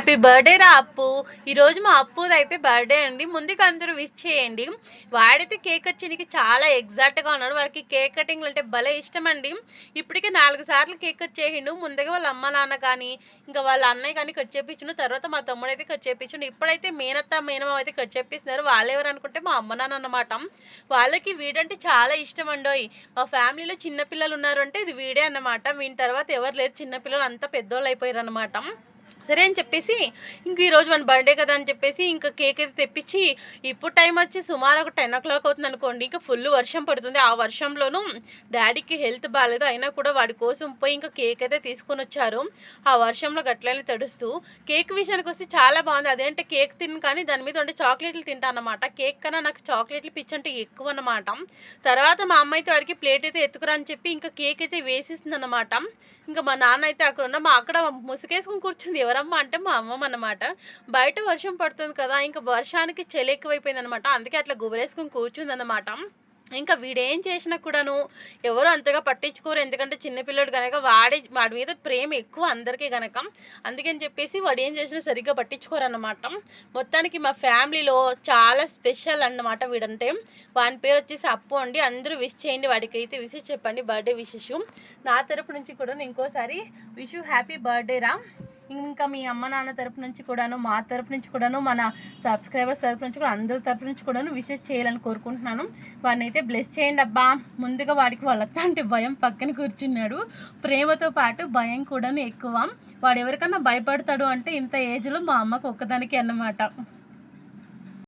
Happy birthday రా అప్పు. ఈరోజు మా అప్పుది అయితే బర్త్డే అండి. ముందుకు అందరూ విష్ చేయండి. వాడైతే కేక్ వచ్చేనికి చాలా ఎగ్జాక్ట్గా ఉన్నాడు. వాడికి కేక్ కటింగ్ అంటే భలే ఇష్టం అండి. ఇప్పటికే నాలుగు సార్లు కేక్ కట్ చేసిండు. ముందుగా వాళ్ళ అమ్మ నాన్న కానీ ఇంకా వాళ్ళ అన్నయ్య కానీ కట్ చేపించిండు. తర్వాత మా తమ్ముడు అయితే కట్ చేపించిండు. ఇప్పుడైతే మేనత్త మేనమ్మ అయితే కట్ చేపిస్తున్నారు. వాళ్ళు ఎవరు అనుకుంటే మా అమ్మ నాన్న అన్నమాట. వాళ్ళకి వీడంటే చాలా ఇష్టం అండోయ్. మా ఫ్యామిలీలో చిన్నపిల్లలు ఉన్నారు అంటే ఇది వీడే అన్నమాట. వీని తర్వాత ఎవరు లేరు. చిన్నపిల్లలు అంతా పెద్దోళ్ళు అయిపోయారు అనమాట సరే అని చెప్పేసి ఇంక ఈరోజు మన బర్త్డే కదా అని చెప్పేసి ఇంకా కేక్ అయితే తెప్పించి ఇప్పుడు టైం వచ్చి సుమారు ఒక టెన్ ఓ క్లాక్ అవుతుంది అనుకోండి. ఇంకా ఫుల్ వర్షం పడుతుంది. ఆ వర్షంలోనూ డాడీకి హెల్త్ బాగాలేదు అయినా కూడా వాడి కోసం పోయి ఇంకా కేక్ అయితే తీసుకొని వచ్చారు. ఆ వర్షంలో గట్లనే తడుస్తూ కేక్ విషయానికి వస్తే చాలా బాగుంది. అదేంటే కేక్ తిని కానీ దాని మీద ఉండే చాక్లెట్లు తింటాను అనమాట కేక్ కన్నా నాకు చాక్లెట్లు పిచ్చి అంటే ఎక్కువ అనమాట తర్వాత మా అమ్మ అయితే వాడికి ప్లేట్ అయితే ఎత్తుకురా అని చెప్పి ఇంకా కేక్ అయితే వేసిస్తుంది అనమాట ఇంకా మా నాన్న అయితే అక్కడ ఉన్న మా అక్కడ ముసుగేసుకుని కూర్చుంది. ఎవరమ్మా అంటే మా అమ్మమ్మ అనమాట బయట వర్షం పడుతుంది కదా ఇంకా వర్షానికి చలి ఎక్కువైపోయింది అనమాట అందుకే అట్లా గుబరేసుకుని కూర్చుంది అనమాట ఇంకా వీడేం చేసినా కూడాను ఎవరు అంతగా పట్టించుకోరు. ఎందుకంటే చిన్నపిల్లడు కనుక వాడి వాడి మీద ప్రేమ ఎక్కువ అందరికీ కనుక అందుకని చెప్పేసి వాడు ఏం చేసినా సరిగ్గా పట్టించుకోరు అనమాట మొత్తానికి మా ఫ్యామిలీలో చాలా స్పెషల్ అన్నమాట వీడంటే. వాని పేరు వచ్చేసి అప్పు అండి. అందరూ విష్ చేయండి వాడికి అయితే విషెస్ చెప్పండి బర్త్డే విషెస్. నా తరపు నుంచి కూడా ఇంకోసారి విష్ హ్యాపీ బర్త్డే రా ఇంకా మీ అమ్మ నాన్న తరపు నుంచి కూడాను మా తరపు నుంచి కూడాను మన సబ్స్క్రైబర్స్ తరపు నుంచి కూడా అందరి తరపు నుంచి కూడాను విషెస్ చేయాలని కోరుకుంటున్నాను. వాడిని అయితే బ్లెస్ చేయండి అబ్బా. ముందుగా వాడికి వాళ్ళ అంటే భయం పక్కన కూర్చున్నాడు. ప్రేమతో పాటు భయం కూడాను ఎక్కువ. వాడు ఎవరికన్నా భయపడతాడు అంటే ఇంత ఏజ్లో మా అమ్మకు ఒక్కదానికి అన్నమాట.